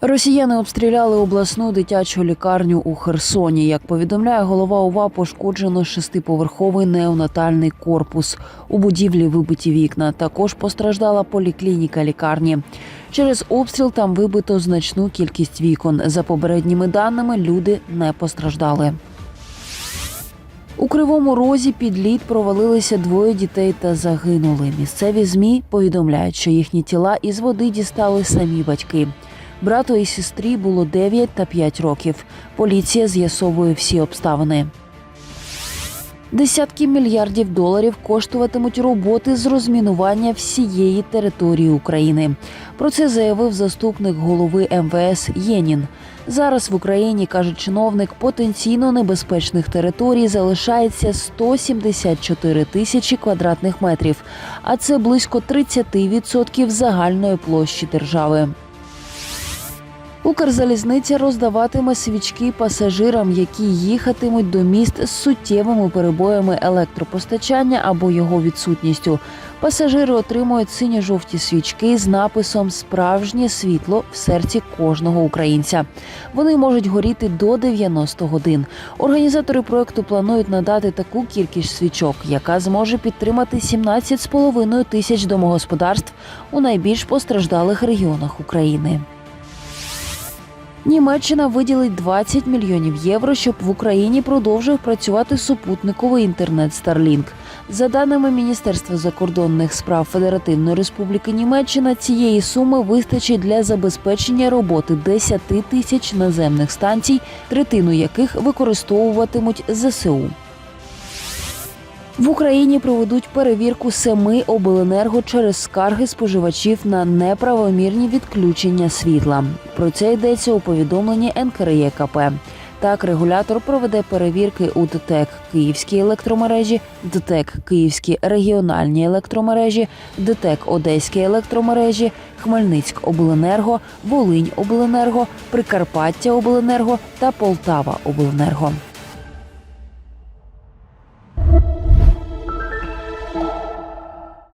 Росіяни обстріляли обласну дитячу лікарню у Херсоні. Як повідомляє голова ОВА, пошкоджено шестиповерховий неонатальний корпус. У будівлі вибиті вікна. Також постраждала поліклініка лікарні. Через обстріл там вибито значну кількість вікон. За попередніми даними, люди не постраждали. У кривому розі під лід провалилися двоє дітей та загинули. Місцеві змі повідомляють, що їхні тіла із води дістали самі батьки. Брату і сестрі було 9 та 5 років. Поліція з'ясовує всі обставини. Десятки мільярдів доларів коштуватимуть роботи з розмінування всієї території України. Про це заявив заступник голови МВС Єнін. Зараз в Україні каже чиновник потенційно небезпечних територій залишається 174 тисячі квадратних метрів, а це близько 30% загальної площі держави. Укрзалізниця роздаватиме свічки пасажирам, які їхатимуть до міст з суттєвими перебоями електропостачання або його відсутністю. Пасажири отримують синьо-жовті свічки з написом Справжнє світло в серці кожного українця. Вони можуть горіти до 90 годин. Організатори проекту планують надати таку кількість свічок, яка зможе підтримати 17,5 тисяч домогосподарств у найбільш постраждалих регіонах України. Німеччина виділить 20 мільйонів євро, щоб в Україні продовжив працювати супутниковий інтернет Starlink. За даними Міністерства закордонних справ Федеративної Республіки Німеччина, цієї суми вистачить для забезпечення роботи 10 тисяч наземних станцій, третину яких використовуватимуть ЗСУ. В Україні проведуть перевірку семи обленерго через скарги споживачів на неправомірні відключення світла. Про це йдеться у повідомленні НКРЄКП. Так, регулятор проведе перевірки у ДТЕК Київській електромережі, ДТЕК Київські регіональні електромережі, ДТЕК Одеській електромережі, Хмельницьк Обленерго, Волинь Обленерго, Прикарпаття Обленерго та Полтава Обленерго.